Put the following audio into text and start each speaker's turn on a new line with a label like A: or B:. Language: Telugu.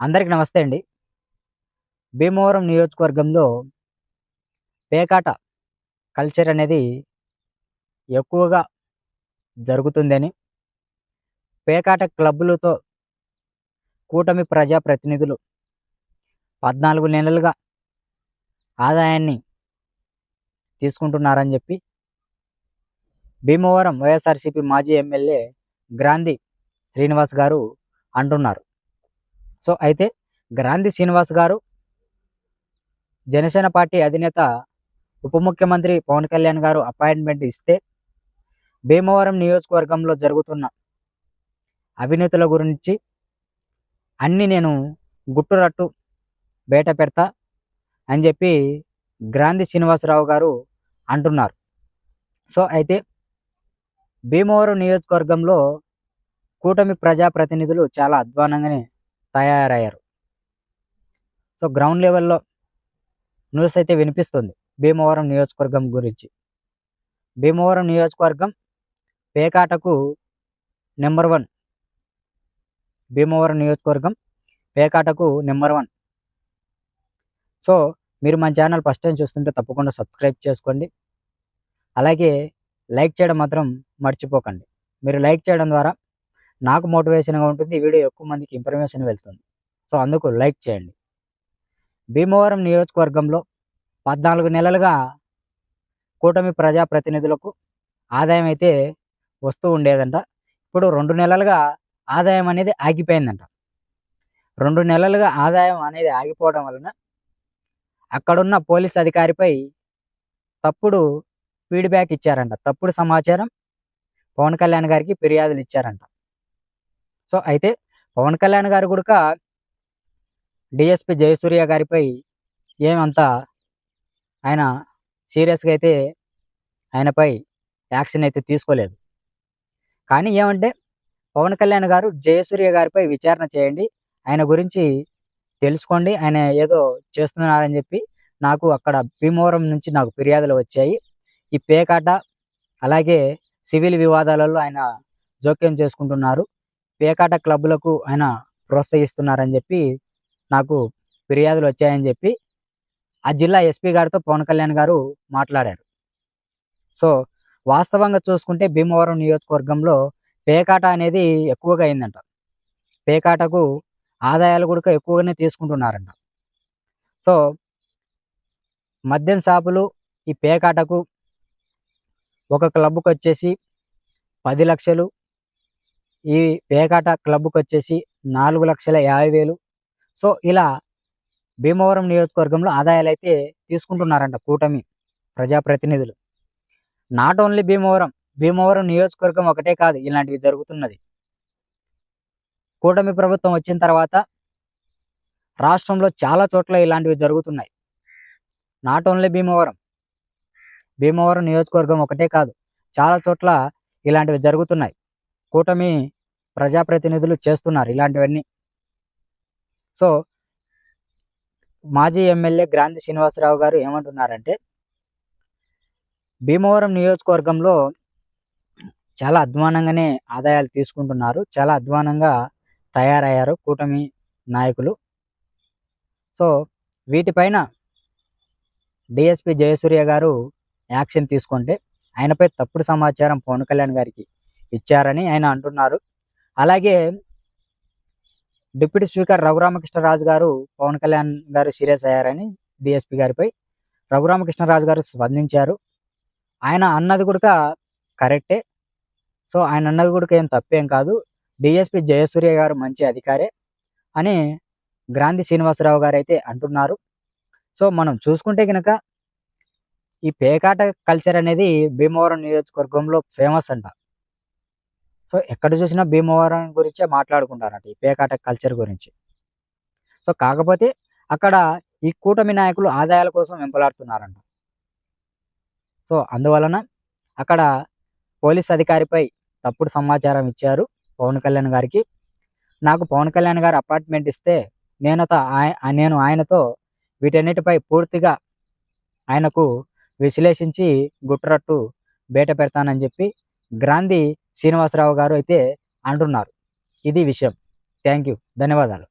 A: అందరికి నమస్తే అండి. భీమవరం నియోజకవర్గంలో పేకాట కల్చర్ అనేది ఎక్కువగా జరుగుతుందని పేకాట క్లబ్బులతో కూటమి ప్రజాప్రతినిధులు పద్నాలుగు నెలలుగా ఆదాయాన్ని తీసుకుంటున్నారని చెప్పి భీమవరం వైఎస్ఆర్సీపీ మాజీ ఎమ్మెల్యే గ్రాంధి శ్రీనివాస్ గారు అంటున్నారు. సో అయితే గ్రాంధి శ్రీనివాస్ గారు జనసేన పార్టీ అధినేత ఉప ముఖ్యమంత్రి పవన్ కళ్యాణ్ గారు అపాయింట్మెంట్ ఇస్తే భీమవరం నియోజకవర్గంలో జరుగుతున్న అవినీతుల గురించి అన్ని నేను గుట్టురట్టు బయట పెడతా అని చెప్పి గ్రాంధి శ్రీనివాసరావు గారు అంటున్నారు. సో అయితే భీమవరం నియోజకవర్గంలో కూటమి ప్రజాప్రతినిధులు చాలా అధ్వానంగానే తయారయ్యారు. సో గ్రౌండ్ లెవెల్లో న్యూస్ అయితే వినిపిస్తుంది. భీమవరం నియోజకవర్గం గురించి. భీమవరం నియోజకవర్గం పేకాటకు నెంబర్ వన్. భీమవరం నియోజకవర్గం పేకాటకు నెంబర్ వన్. సో మీరు మన ఛానల్ ఫస్ట్ టైం చూస్తుంటే తప్పకుండా సబ్స్క్రైబ్ చేసుకోండి. అలాగే లైక్ చేయడం మాత్రం మర్చిపోకండి. మీరు లైక్ చేయడం ద్వారా నాకు మోటివేషన్గా ఉంటుంది ఈ వీడియో ఎక్కువ మందికి ఇన్ఫర్మేషన్ వెళ్తుంది. సో అందుకు లైక్ చేయండి. భీమవరం నియోజకవర్గంలో పద్నాలుగు నెలలుగా కూటమి ప్రజాప్రతినిధులకు ఆదాయం అయితే వస్తూ ఉండేదంట. ఇప్పుడు రెండు నెలలుగా ఆదాయం అనేది ఆగిపోయిందంట. రెండు నెలలుగా ఆదాయం అనేది ఆగిపోవడం వలన అక్కడున్న పోలీస్ అధికారిపై తప్పుడు ఫీడ్బ్యాక్ ఇచ్చారంట. తప్పుడు సమాచారం పవన్ కళ్యాణ్ గారికి ఫిర్యాదులు ఇచ్చారంట. సో అయితే పవన్ కళ్యాణ్ గారు కూడా డిఎస్పి జయసూర్య గారిపై ఏమంత ఆయన సీరియస్గా అయితే ఆయనపై యాక్షన్ అయితే తీసుకోలేదు. కానీ ఏమంటే పవన్ కళ్యాణ్ గారు జయసూర్య గారిపై విచారణ చేయండి ఆయన గురించి తెలుసుకోండి ఆయన ఏదో చేస్తున్నారని చెప్పి నాకు అక్కడ భీమవరం నుంచి నాకు ఫిర్యాదులు వచ్చాయి. ఈ పేకాట అలాగే సివిల్ వివాదాలలో ఆయన జోక్యం చేసుకుంటున్నారు. పేకాట క్లబ్లకు ఆయన ప్రోత్సహిస్తున్నారని చెప్పి నాకు ఫిర్యాదులు వచ్చాయని చెప్పి ఆ జిల్లా ఎస్పీ గారితో పవన్ కళ్యాణ్ గారు మాట్లాడారు. సో వాస్తవంగా చూసుకుంటే భీమవరం నియోజకవర్గంలో పేకాట అనేది ఎక్కువగా అయిందంట. పేకాటకు ఆదాయాలు కూడా ఎక్కువగానే తీసుకుంటున్నారంట. సో మద్యం షాపులు ఈ పేకాటకు ఒక క్లబ్కు వచ్చేసి పది లక్షలు ఈ పేకాట క్లబ్కి వచ్చేసి నాలుగు లక్షల యాభై వేలు. సో ఇలా భీమవరం నియోజకవర్గంలో ఆదాయాలు అయితే తీసుకుంటున్నారంట కూటమి ప్రజాప్రతినిధులు. నాట్ ఓన్లీ భీమవరం భీమవరం నియోజకవర్గం ఒకటే కాదు ఇలాంటివి జరుగుతున్నది. కూటమి ప్రభుత్వం వచ్చిన తర్వాత రాష్ట్రంలో చాలా చోట్ల ఇలాంటివి జరుగుతున్నాయి. నాట్ ఓన్లీ భీమవరం భీమవరం నియోజకవర్గం ఒకటే కాదు చాలా చోట్ల ఇలాంటివి జరుగుతున్నాయి. కూటమి ప్రజాప్రతినిధులు చేస్తున్నారు ఇలాంటివన్నీ. సో మాజీ ఎమ్మెల్యే గ్రాంధి శ్రీనివాసరావు గారు ఏమంటున్నారంటే భీమవరం నియోజకవర్గంలో చాలా అధ్వానంగానే ఆదాయాలు తీసుకుంటున్నారు చాలా అధ్వానంగా తయారయ్యారు కూటమి నాయకులు. సో వీటిపైన డిఎస్పి జయసూర్య గారు యాక్షన్ తీసుకుంటే ఆయనపై తప్పుడు సమాచారం పవన్ కళ్యాణ్ గారికి ఇచ్చారని ఆయన అంటున్నారు. అలాగే డిప్యూటీ స్పీకర్ రఘురామకృష్ణరాజు గారు పవన్ కళ్యాణ్ గారు సీరియస్ అయ్యారని డిఎస్పి గారిపై రఘురామకృష్ణరాజు గారు స్పందించారు. ఆయన అన్నది కూడా కరెక్టే. సో ఆయన అన్నది కూడా ఏం తప్పేం కాదు. డిఎస్పి జయసూర్య గారు మంచి అధికారే అని గ్రాంధి శ్రీనివాసరావు గారు అయితే అంటున్నారు. సో మనం చూసుకుంటే కనుక ఈ పేకాట కల్చర్ అనేది భీమవరం నియోజకవర్గంలో ఫేమస్ అంట. సో ఎక్కడ చూసినా భీమవరం గురించే మాట్లాడుకుంటారంట ఈ పేకాట కల్చర్ గురించి. సో కాకపోతే అక్కడ ఈ కూటమి నాయకులు ఆదాయాల కోసం వెంపలాడుతున్నారంట. సో అందువలన అక్కడ పోలీస్ అధికారిపై తప్పుడు సమాచారం ఇచ్చారు పవన్ కళ్యాణ్ గారికి. నాకు పవన్ కళ్యాణ్ గారు అపార్ట్మెంట్ ఇస్తే నేను నేను ఆయనతో వీటన్నిటిపై పూర్తిగా ఆయనకు విశ్లేషించి గుట్రట్టు బయట పెడతానని చెప్పి గ్రాంధీ శ్రీనివాసరావు గారు అయితే అంటున్నారు. ఇది విషయం. Thank you. ధన్యవాదాలు.